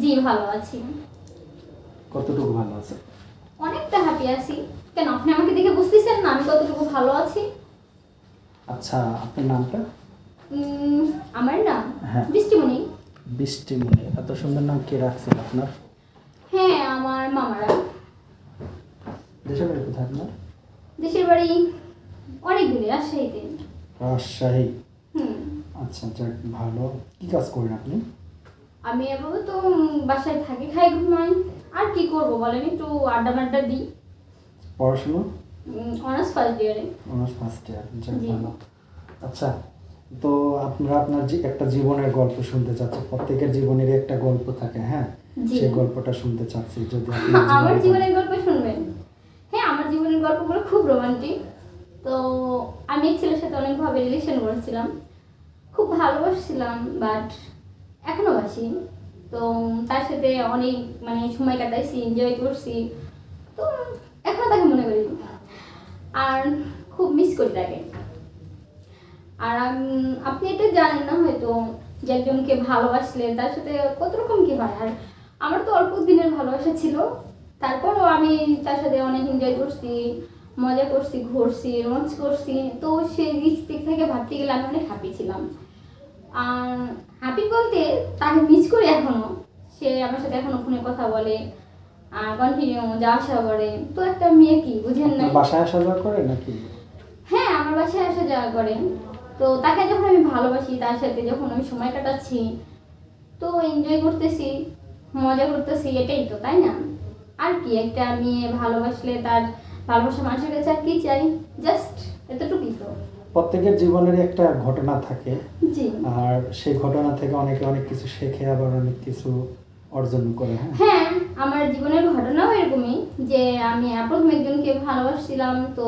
জি ভালো আছি। কতটুকু ভালো আছে? অনেকটা হ্যাপি আছি। কেন আপনি আমাকে দেখে বুঝতেছেন না আমি কতটুকু ভালো আছি? আচ্ছা আপনার নামটা? আমার নাম? হ্যাঁ। বৃষ্টিমণি। বৃষ্টিমণি এত সুন্দর নাম কে রাখছেন আপনার? হ্যাঁ আমার মামারা। দেশের বাড়ি কোথায় আপনার? দেশের বাড়ি অনেক দূরে রাজশাহীতে। রাজশাহী। হুম। আচ্ছা যাক ভালো। কি কাজ করেন আপনি? আমি আপাতত তো বাসায় থাকি খাই ঘুমাই আর কি করব বলেন একটু আড্ডা মাড্ডা দিই। পড়াশুনো? অনার্স ফার্স্ট ইয়ারে অনার্স ফার্স্ট ইয়ার ভালো। আচ্ছা তো আপনারা আপনার যে একটা জীবনের গল্প শুনতে চাচ্ছি প্রত্যেকের জীবনেরই একটা গল্প থাকে হ্যাঁ। সেই গল্পটা শুনতে চাচ্ছি যদি আমার জীবনের জীবনের গল্প শুনবেন। হ্যাঁ আমার জীবনের গল্পগুলো খুব রোমান্টিক। তো আমি এক ছেলের সাথে অনেকভাবে রিলেশন করেছিলাম। খুব ভালোবাসছিলাম বাট এখনও বাসি তো, তার সাথে অনেক মানে সময় কাটাইছি এনজয় করছি। তো এখনও তাকে মনে করি। আর খুব মিস করি তাকে। আর আপনি এটা জানেন না হয়তো যে একজনকে ভালোবাসলে তার সাথে কত রকম কি হয়। আর আমার তো অল্প দিনের ভালোবাসা ছিল। তারপরও আমি তার সাথে অনেক এনজয় করছি, মজা করছি, ঘুরছি রোমাঞ্চ করছি। তো সেই দিক থেকে ভাবতে গেলে আমি অনেক হ্যাপি ছিলাম। আর হ্যাপি বলতে তাকে মিস করি এখনও। সে আমার সাথে এখনও ফোনে কথা বলে আর কন্টিনিউ যা আসা করে। তো একটা মেয়ে কি বুঝেন না বাসায় আসা যাওয়া করে নাকি? হ্যাঁ আমার বাসায় আসা যাওয়া করে। তো তাকে যখন আমি ভালোবাসি তার সাথে যখন আমি সময় কাটাচ্ছি তো এনজয় করতেছি মজা করতেছি এটাই তো তাই না? আর কি একটা মেয়ে ভালোবাসলে তার ভালোবাসা মানুষের কাছে আর কি চাই? জাস্ট এতটুকুই তো। প্রত্যেকের জীবনের একটা ঘটনা থাকে। জি। আর সেই ঘটনা থেকে অনেকে অনেক কিছু শেখে আবার অনেক কিছু অর্জন করে হ্যাঁ? হ্যাঁ আমার জীবনের ঘটনাও এরকমই যে আমি প্রথম একজনকে ভালোবাসছিলাম তো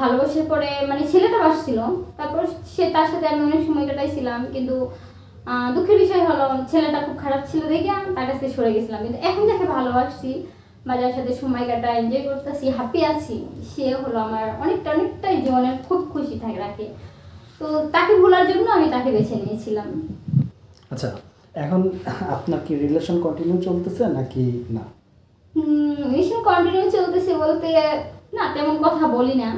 ভালোবাসার পরে মানে ছেলেটা বাসছিল তারপর সে তার সাথে আমি অনেক সময় কাটাইছিলাম কিন্তু দুঃখের বিষয় হলো ছেলেটা খুব খারাপ ছিল দেখে আমি তার কাছ থেকে সরে গেছিলাম। কিন্তু এখন যাকে ভালোবাসছি বা যার সাথে সময় কাটা এনজয় করতেছি হ্যাপি আছি। সে হলো আমার অনেকটা অনেকটাই জীবনে খুব খুশি থাকে রাখে তো তাকে ভোলার জন্য আমি তাকে বেছে নিয়েছিলাম। আচ্ছা এখন আপনার কি রিলেশন কন্টিনিউ চলতেছে নাকি না? রিলেশন কন্টিনিউ চলতেছে বলতে না তেমন কথা বলি না।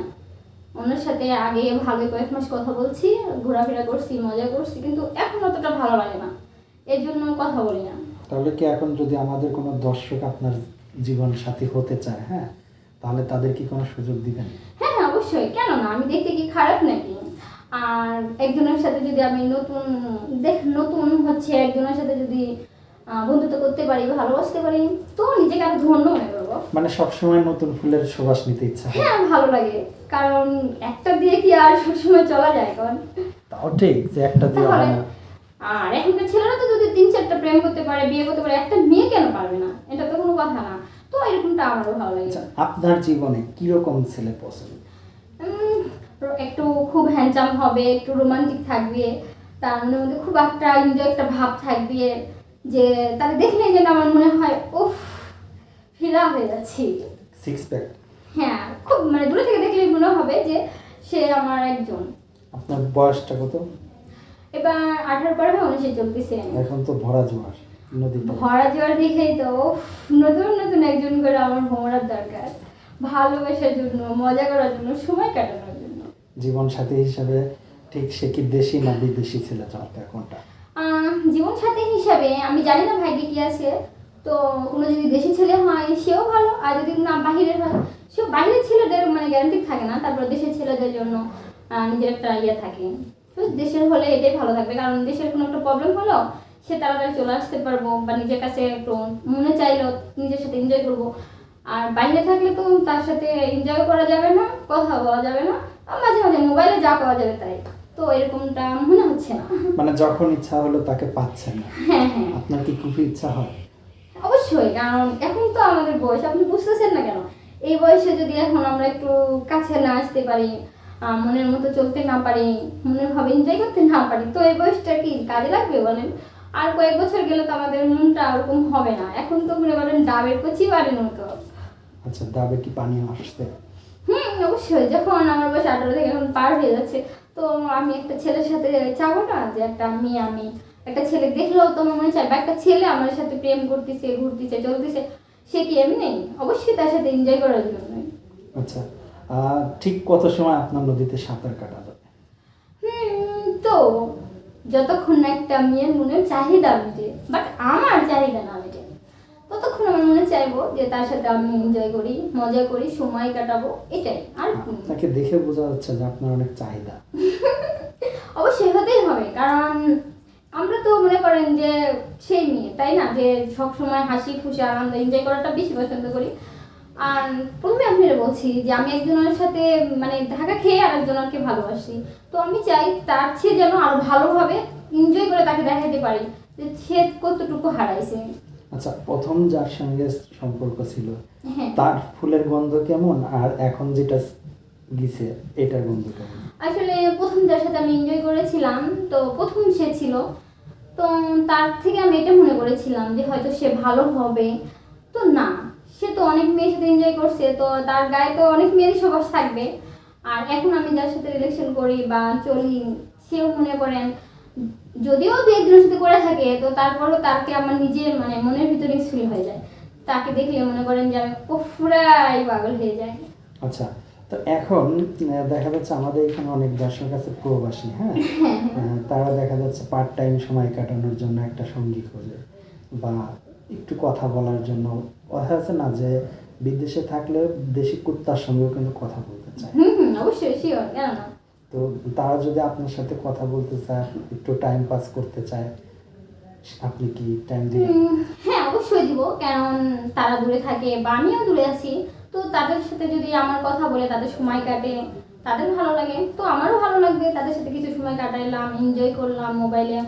ওনার সাথে আগে ভালো কয়েক মাস কথা বলছি ঘোরাফেরা করছি মজা করছি কিন্তু এখন অতটা ভালো লাগে না। এর জন্য কথা বলি না। তাহলে কি এখন যদি আমাদের কোনো দর্শক আপনার জীবন সাথী হতে চায় হ্যাঁ? তাহলে তাদের কি কোনো সুযোগ দিবেন? হ্যাঁ হ্যাঁ অবশ্যই। কেন না? আমি দেখতে কি খারাপ নাকি? আর একজনের সাথে যদি আমি নতুন দেখ নতুন হচ্ছে একজনের সাথে যদি বন্ধুত্ব করতে পারি ভালোবাসতে পারি তো নিজেকে আরও ধন্য মনে করব। মানে সবসময় নতুন ফুলের সুবাস নিতে ইচ্ছা হয়? হ্যাঁ ভালো লাগে। কারণ একটা দিয়ে কি আর সবসময় চলা যায় কারণ তাও ঠিক যে একটা দিয়ে হয় না। আর এখনকার ছেলেরা তো যদি তিন চারটা প্রেম করতে পারে বিয়ে করতে পারে একটা মেয়ে কেন পারবে না? এটা তো কোনো কথা না। তো এরকমটা আমারও ভালো লাগে। আচ্ছা আপনার জীবনে কীরকম ছেলে পছন্দ? একটু খুব হ্যান্ডসাম হবে একটু রোমান্টিক থাকবে তার মনের মধ্যে খুব একটা এনজয় একটা ভাব থাকবে যে তাকে দেখলে যেন আমার মনে হয় উফ ফিরা হয়ে যাচ্ছি। সিক্স প্যাক হ্যাঁ খুব মানে দূরে থেকে দেখলে মনে হবে যে সে আমার একজন। আপনার বয়সটা কত? এবার আঠারো পরে উনিশে চলতেছে এখন তো ভরা জোয়ার নদীতে। ভরা জোয়ার দেখেই তো নতুন নতুন একজন করে আমার ভ্রমণের দরকার। ভালোবাসার জন্য মজা করার জন্য সময় কাটানোর জন্য। জীবন সাথী হিসাবে ঠিক সে কি দেশি না বিদেশি ছেলে দরকার কোনটা? জীবন সাথী হিসাবে আমি জানি না ভাগ্যে কি আছে। তো কোনো যদি দেশি ছেলে হয় সেও ভালো আর যদি না বাহিরের হয় সেও বাহিরের ছেলেদের মানে গ্যারান্টি থাকে না তারপর দেশের ছেলেদের জন্য নিজের একটা ইয়ে থাকে। তো দেশের হলে এটাই ভালো থাকবে। কারণ দেশের কোনো একটা প্রবলেম হলো সে তাড়াতাড়ি চলে আসতে পারব বা নিজের কাছে একটু মনে চাইলো নিজের সাথে এনজয় করব। আর বাইরে থাকলে তো তার সাথে এনজয় করা যাবে না কথা বলা যাবে না আর মাঝে মাঝে মোবাইলে যা পাওয়া যাবে তাই। তো এরকমটা মনে হচ্ছে না। মানে যখন ইচ্ছা হলো তাকে পাচ্ছেন না। হ্যাঁ হ্যাঁ। আপনার কি খুবই ইচ্ছা হয়? অবশ্যই কারণ এখন তো আমাদের বয়স আপনি বুঝতেছেন না কেন? এই বয়সে যদি এখন আমরা একটু কাছে না আসতে পারি মনের মতো চলতে না পারি মনের ভাবে এনজয় করতে না পারি তো এই বয়সটা কি কাজে লাগবে বলেন? আর কয়েক বছর গেলে তো আমাদের মনটা ওরকম হবে না। এখন তো মনে করেন ডাবের কচি বাড়ির মতো। আচ্ছা ডাবে কি পানি আসছে? হুম অবশ্যই। যখন আমার বয়স আঠারো থেকে এখন পার হয়ে যাচ্ছে তো আমি একটা ছেলের সাথে চাবো না? যে একটা মেয়ে আমি একটা ছেলে দেখলেও তো আমার মনে চায় বা একটা ছেলে আমার সাথে প্রেম করতেছে ঘুরতেছে চলতেছে সে কি এমনি? অবশ্যই তার সাথে এনজয় করার জন্য আচ্ছা ঠিক কত সময় আপনার নদীতে সাঁতার কাটা যাবে তো যতক্ষণ না একটা মেয়ের মনের চাহিদা মেটে বাট আমার চাহিদা না মেটে ততক্ষণ আমার মনে চাইব যে তার সাথে আমি এনজয় করি মজা করি সময় কাটাবো এটাই আর কি। আপনাকে দেখে বোঝা যাচ্ছে যে আপনার অনেক চাহিদা। অবশ্যই হতেই হবে কারণ আমরা তো মনে করেন যে সেই মেয়ে তাই না? যে সবসময় হাসি খুশি আনন্দ এনজয় করাটা বেশি পছন্দ করি। আর প্রথমে আমি এটা বলছি যে আমি একজনের সাথে মানে ঢাকা খেয়ে আরেকজনকে ভালোবাসি। তো আমি চাই তার চেয়ে যেন আরও ভালোভাবে এনজয় করে তাকে দেখাতে পারি যে সে কতটুকু হারাইছে। আচ্ছা প্রথম যার সঙ্গে সম্পর্ক ছিল হ্যাঁ। তার ফুলের গন্ধ কেমন? আর এখন যেটা গিছে এটার গন্ধ কেমন? আসলে প্রথম যার সাথে আমি এনজয় করেছিলাম তো প্রথম সে ছিল। তো তার থেকে আমি এটা মনে করেছিলাম যে হয়তো সে ভালো হবে। তো না সে তো অনেক মেয়ের সাথে এনজয় করছে তো তার গায়ে তো অনেক মেয়েরই সবাস থাকবে। আর এখন আমি যার সাথে রিলেশন করি বা চলি সেও মনে করেন যদিও দু একজনের সাথে করে থাকে তো তারপরও তাকে আমার নিজের মানে মনের ভিতরে ফিল হয়ে যায়। তাকে দেখলে মনে করেন যে আমি পুরাই পাগল হয়ে যায়। আচ্ছা তো এখন দেখা যাচ্ছে আমাদের এখানে অনেক দর্শক আছে প্রবাসী হ্যাঁ? আহ, তারা দেখা যাচ্ছে পার্ট টাইম সময় কাটানোর জন্য একটা সঙ্গী খোঁজে বা একটু কথা বলার জন্য। কথা আছে না যে বিদেশে থাকলে দেশি কুত্তার সঙ্গেও কিন্তু কথা বলতে চায়। অবশ্যই শিওর কেন না? তো তারা যদি আপনার সাথে কথা বলতে চায় একটু টাইম পাস করতে চায় আপনি কি টাইম দিবেন? হ্যাঁ অবশ্যই দিব। কারণ তারা দূরে থাকে বা আমিও দূরে আছি। তো তাদের সাথে যদি আমার কথা বলে তাদের সময় কাটে তাদের ভালো লাগে। তো আমারও ভালো লাগবে। তাদের সাথে কিছু সময় কাটাইলাম এনজয় করলাম মোবাইলে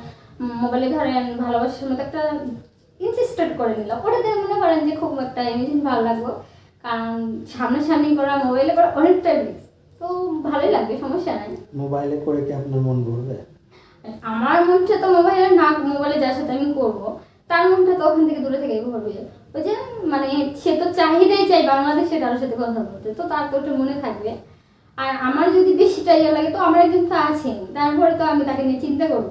মোবাইলে ধরেন ভালোবাসার মতো একটা ইনসিস্টেড করে নিলাম। ওটাতে মনে করেন যে খুব একটা এমনি ভালো লাগবে কারণ সামনাসামনি করা মোবাইলে করা অনেকটাই risk। তো ভালোই লাগবে সমস্যা নাই। মোবাইলে করে কি আপনার মন ভরবে? আমার মনটা তো মোবাইলে না মোবাইলে যার সাথে আমি করব তার মনটা তো ওখান থেকে দূরে থেকে ঘুরবে ওই যে মানে সে তো চাহিদাই চাই বাংলাদেশে কারোর সাথে কথা বলতে তো তার তো ওটা মনে থাকবে। আর আমার যদি বেশি চাইয়া লাগে তো আমার একজন তো আছেন তারপরে তো আমি তাকে নিয়ে চিন্তা করব।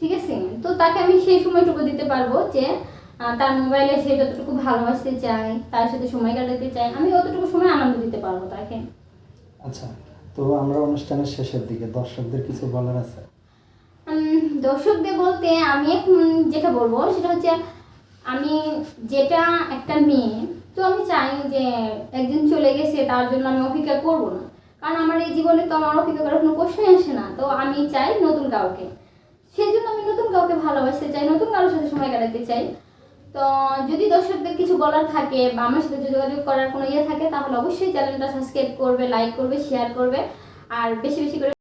ঠিক আছে? তো তাকে আমি সেই সময়টুকু দিতে পারব যে তার মোবাইলে সে যতটুকু ভালোবাসতে চায় তার সাথে সময় কাটাতে চায় আমি অতটুকু সময় আনন্দ দিতে পারব তাকে। আচ্ছা তো আমরা অনুষ্ঠানের শেষের দিকে দর্শকদের কিছু বলার আছে? দর্শকদের বলতে আমি এখন যেটা বলব সেটা হচ্ছে আমি যেটা একটা মেয়ে তো আমি চাই যে একজন চলে গেছে তার জন্য আমি অপেক্ষা করব না। কারণ আমার এই জীবনে তো আমার অপেক্ষা করার কোনো প্রশ্নই আসে না তো আমি চাই নতুন কাউকে। সেই জন্য আমি নতুন কাউকে ভালোবাসতে চাই, নতুন কারোর সাথে সময় কাটাতে চাই। তো যদি দর্শকদের কিছু বলার থাকে বা আমার সাথে যোগাযোগ করার কোনো ইয়ে থাকে, তাহলে অবশ্যই চ্যানেলটা সাবস্ক্রাইব করবে লাইক করবে শেয়ার করবে, আর বেশি বেশি করে